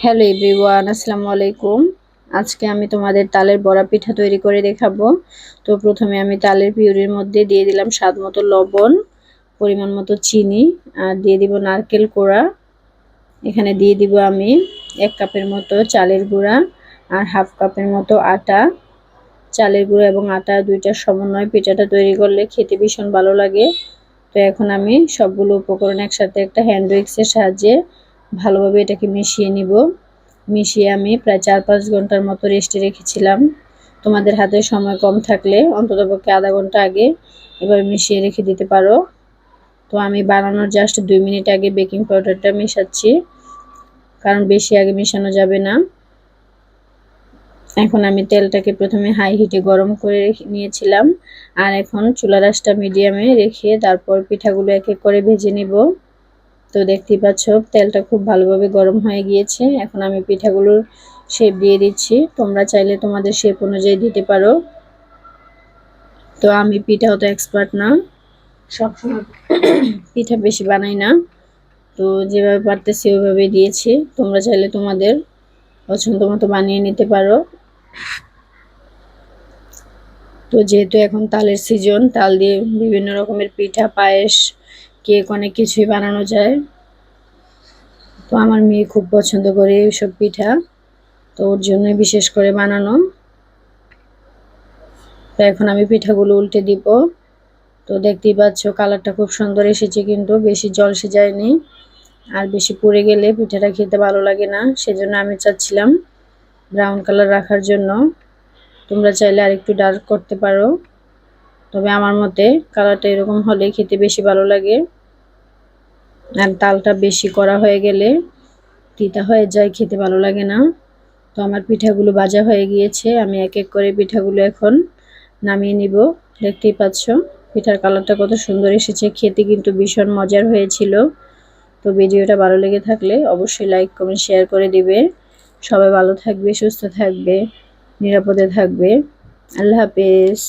Hello everyone আসসালামু আলাইকুম। আজকে আমি তোমাদের তালের বড়া পিঠা তৈরি করে দেখাবো। তো প্রথমে আমি তালের পিউরির মধ্যে দিয়ে দিলাম স্বাদ মতো লবণ, পরিমাণ মতো চিনি, আর দিয়ে দিব নারকেল কোড়া। এখানে দিয়ে দিব আমি এক কাপের মতো চালের গুঁড়া আর হাফ কাপের মতো আটা। চালের গুঁড়ো এবং আটা দুইটার সমন্বয় পিঠাটা তৈরি করলে খেতে ভীষণ ভালো লাগে। তো এখন আমি সবগুলো উপকরণ একসাথে একটা হ্যান্ড উইক্সের সাহায্যে ভালোভাবে এটাকে মিশিয়ে নিব। মিশিয়ে আমি প্রায় চার পাঁচ ঘণ্টার মতো রেস্টে রেখেছিলাম। তোমাদের হাতে সময় কম থাকলে অন্ততপক্ষে আধা ঘণ্টা আগে এভাবে মিশিয়ে রেখে দিতে পারো। তো আমি বানানোর জাস্ট দুই মিনিট আগে বেকিং পাউডারটা মেশাচ্ছি। কারণ বেশি আগে মেশানো যাবে না। এখন আমি তেলটাকে প্রথমে হাই হিটে গরম করে নিয়েছিলাম। আর এখন চুলা রাসটা মিডিয়ামে রেখে তারপর পিঠাগুলো এক এক করে ভেজে নিব। তো দেখতেই পাচ্ছ তেলটা খুব ভালোভাবে গরম হয়ে গিয়েছে। এখন আমি পিঠাগুলোর শেপ দিয়ে দিচ্ছি। তোমরা চাইলে তোমাদের শেপ অনুযায়ী দিতে পারো। তো আমি পিঠা অত এক্সপার্ট না। সবসময়। পিঠা বেশি বানাই না। তো যেভাবে পারতেছি ওইভাবে দিয়েছি। তোমরা চাইলে তোমাদের পছন্দ মতো বানিয়ে নিতে পারো। তো যেহেতু এখন তালের সিজন তাল দিয়ে বিভিন্ন রকমের পিঠা পায়েস কেক অনেক কিছুই বানানো যায়। তো আমার মেয়ে খুব পছন্দ করে এইসব পিঠা। তো ওর জন্যই বিশেষ করে বানানো। তো এখন আমি পিঠাগুলো উল্টে দিব। তো দেখতেই পাচ্ছ কালারটা খুব সুন্দর এসেছে কিন্তু, বেশি জল সে যায়নি আর বেশি পুড়ে গেলে পিঠাটা খেতে ভালো লাগে না, সেজন্য আমি চাচ্ছিলাম ব্রাউন কালার রাখার জন্য। তোমরা চাইলে আর একটু ডার্ক করতে পারো। তবে আমার মতে কালারটা এরকম হলে খেতে বেশি ভালো লাগে। আর তালটা বেশি করা হয়ে গেলে তিতা হয়ে যায়, খেতে ভালো লাগে না। তো আমার পিঠাগুলো ভাজা হয়ে গিয়েছে, আমি এক এক করে পিঠাগুলো এখন নামিয়ে নিব। দেখতেই পাচ্ছ, পিঠার কালারটা কত সুন্দর এসেছে, খেতে কিন্তু ভীষণ মজার হয়েছিল। তো ভিডিওটা ভালো লেগে থাকলে অবশ্যই লাইক কমেন্ট শেয়ার করে দিবে। সবাই ভালো থাকবে, সুস্থ থাকবে, নিরাপদে থাকবে। আল্লাহ হাফেজ।